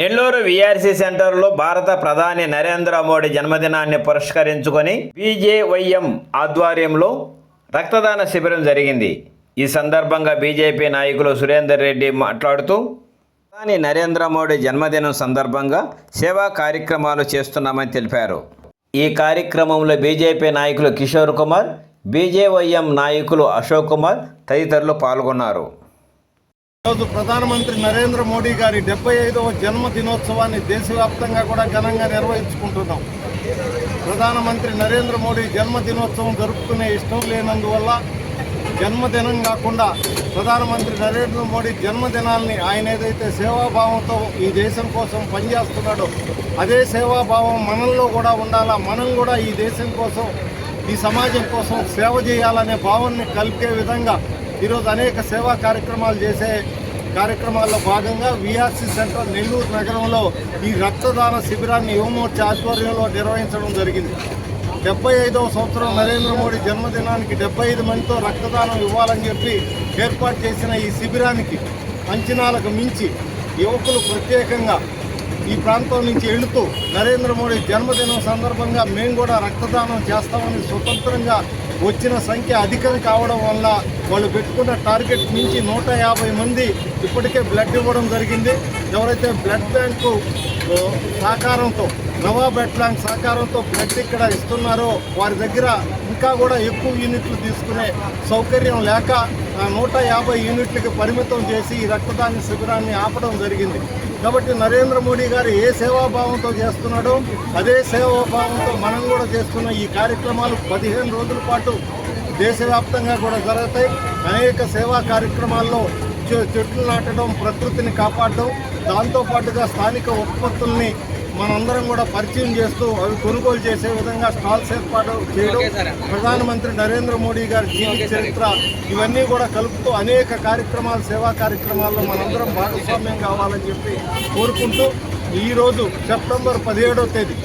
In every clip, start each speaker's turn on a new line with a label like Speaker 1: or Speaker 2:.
Speaker 1: Nellore VRC సెంటర్లో భారత ప్రధాని నరేంద్ర మోడీ జన్మదినాన్ని పురస్కరించుకొని బీజేవైఎం ఆధ్వర్యంలో రక్తదాన శిబిరం జరిగింది. ఈ సందర్భంగా బీజేపీ నాయకులు సురేందర్ రెడ్డి మాట్లాడుతూ ప్రధాని నరేంద్ర మోడీ జన్మదినం సందర్భంగా సేవా కార్యక్రమాలు చేస్తున్నామని తెలిపారు. ఈ కార్యక్రమంలో బీజేపీ నాయకులు కిషోర్ కుమార్ బీజేవైఎం నాయకులు అశోక్ కుమార్ తదితరులు పాల్గొన్నారు.
Speaker 2: ఈరోజు ప్రధానమంత్రి నరేంద్ర మోడీ గారి డెబ్బై ఐదవ జన్మ దినోత్సవాన్ని దేశవ్యాప్తంగా కూడా ఘనంగా నిర్వహించుకుంటున్నాం. ప్రధానమంత్రి నరేంద్ర మోడీ జన్మ దినోత్సవం జరుపుకునే ఇష్టం లేనందువల్ల జన్మదినం కాకుండా ప్రధానమంత్రి నరేంద్ర మోడీ జన్మదినాల్ని ఆయన ఏదైతే సేవాభావంతో ఈ దేశం కోసం పనిచేస్తున్నాడో అదే సేవాభావం మనల్లో కూడా ఉండాలా? మనం కూడా ఈ దేశం కోసం ఈ సమాజం కోసం సేవ చేయాలనే భావాన్ని కలిపే విధంగా ఈరోజు అనేక సేవా కార్యక్రమాలు చేసే కార్యక్రమాల్లో భాగంగా విఆర్సీ సెంటర్ నెల్లూరు నగరంలో ఈ రక్తదాన శిబిరాన్ని యువమూర్తి ఆధ్వర్యంలో నిర్వహించడం జరిగింది. డెబ్బై ఐదవ సంవత్సరం నరేంద్ర మోడీ జన్మదినానికి డెబ్బై ఐదు మందితో రక్తదానం ఇవ్వాలని చెప్పి ఏర్పాటు చేసిన ఈ శిబిరానికి అంచనాలకు మించి యువకులు ప్రత్యేకంగా ఈ ప్రాంతం నుంచి వెళుతూ నరేంద్ర మోడీ జన్మదినం సందర్భంగా మేము కూడా రక్తదానం చేస్తామని స్వతంత్రంగా వచ్చిన సంఖ్య అధికం కావడం వల్ల వాళ్ళు పెట్టుకున్న టార్గెట్ నుంచి నూట యాభై మంది ఇప్పటికే బ్లడ్ ఇవ్వడం జరిగింది. ఎవరైతే బ్లడ్ బ్యాంకు సహకారంతో నవాబ్ ఎట్లాంటి సహకారంతో బ్లడ్ ఇక్కడ ఇస్తున్నారో వారి దగ్గర ఇంకా కూడా ఎక్కువ యూనిట్లు తీసుకునే సౌకర్యం లేక నూట యాభై యూనిట్లకి పరిమితం చేసి ఈ రక్తదాన శిబిరాన్ని ఆపడం జరిగింది. కాబట్టి నరేంద్ర మోడీ గారు ఏ సేవాభావంతో చేస్తున్నాడో అదే సేవాభావంతో మనం కూడా చేస్తున్న ఈ కార్యక్రమాలు పదిహేను రోజుల పాటు దేశవ్యాప్తంగా కూడా జరుగుతాయి. అనేక సేవా కార్యక్రమాల్లో చె- చెట్లు నాటడం ప్రకృతిని కాపాడడం దాంతోపాటుగా స్థానిక ఉత్పత్తుల్ని మనందరం కూడా పరిచయం చేస్తూ అవి కొనుగోలు చేసే విధంగా స్టాల్స్ ఏర్పాటు చేయడం ప్రధానమంత్రి నరేంద్ర మోడీ గారి జీవిత చరిత్ర ఇవన్నీ కూడా కలుపుతూ అనేక కార్యక్రమాలు సేవా కార్యక్రమాల్లో మనందరం భాగస్వామ్యం కావాలని చెప్పి కోరుకుంటూ ఈరోజు సెప్టెంబర్ పదిహేడవ తేదీ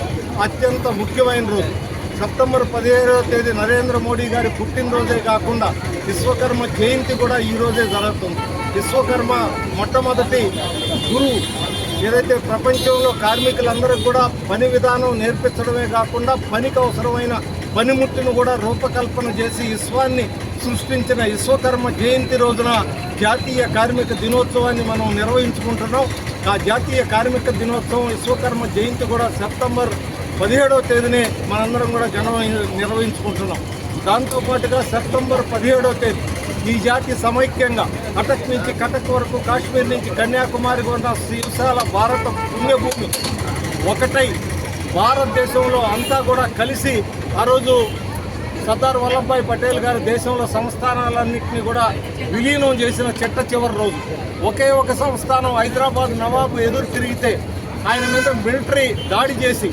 Speaker 2: అత్యంత ముఖ్యమైన రోజు. సెప్టెంబర్ పదిహేడవ తేదీ నరేంద్ర మోడీ గారి పుట్టినరోజే కాకుండా విశ్వకర్మ జయంతి కూడా ఈ రోజే జరుగుతుంది. విశ్వకర్మ మొట్టమొదటి గురువు ఏదైతే ప్రపంచంలో కార్మికులందరికీ కూడా పని విధానం నేర్పించడమే కాకుండా పనికి అవసరమైన పనిముట్టును కూడా రూపకల్పన చేసి విశ్వాన్ని సృష్టించిన విశ్వకర్మ జయంతి రోజున జాతీయ కార్మిక దినోత్సవాన్ని మనం నిర్వహించుకుంటున్నాం. ఆ జాతీయ కార్మిక దినోత్సవం విశ్వకర్మ జయంతి కూడా సెప్టెంబర్ పదిహేడవ తేదీనే మనందరం కూడా జన నిర్వహించుకుంటున్నాం. దాంతోపాటుగా సెప్టెంబర్ పదిహేడవ తేదీ ఈ జాతి సమైక్యంగా కటక్ నుంచి కటక్ వరకు కాశ్మీర్ నుంచి కన్యాకుమారి ఉన్న విశాల భారత పుణ్యభూమి ఒకటై భారతదేశంలో అంతా కూడా కలిసి ఆ రోజు సర్దార్ వల్లభాయ్ పటేల్ గారు దేశంలో సంస్థానాలన్నింటినీ కూడా విలీనం చేసిన చెట్ట చివరి రోజు. ఒకే ఒక సంస్థానం హైదరాబాద్ నవాబు ఎదురు తిరిగితే ఆయన మీద మిలిటరీ దాడి చేసి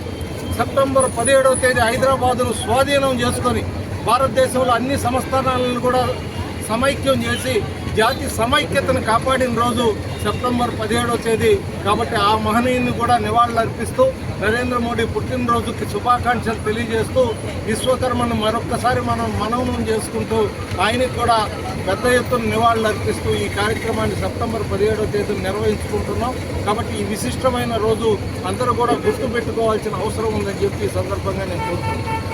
Speaker 2: సెప్టెంబర్ పదిహేడవ తేదీ హైదరాబాదును స్వాధీనం చేసుకొని భారతదేశంలో అన్ని సంస్థానాలను కూడా సమైక్యం చేసి జాతి సమైక్యతను కాపాడిన రోజు సెప్టెంబర్ పదిహేడో తేదీ. కాబట్టి ఆ మహనీయుని కూడా నివాళులు అర్పిస్తూ నరేంద్ర మోడీ పుట్టినరోజుకి శుభాకాంక్షలు తెలియజేస్తూ విశ్వకర్మను మరొక్కసారి మనం మననం చేసుకుంటూ ఆయనకి కూడా పెద్ద ఎత్తున నివాళులు అర్పిస్తూ ఈ కార్యక్రమాన్ని సెప్టెంబర్ పదిహేడో తేదీన నిర్వహించుకుంటున్నాం. కాబట్టి ఈ విశిష్టమైన రోజు అందరూ కూడా గుర్తుపెట్టుకోవాల్సిన అవసరం ఉందని చెప్పి ఈ సందర్భంగా నేను కోరుతున్నాను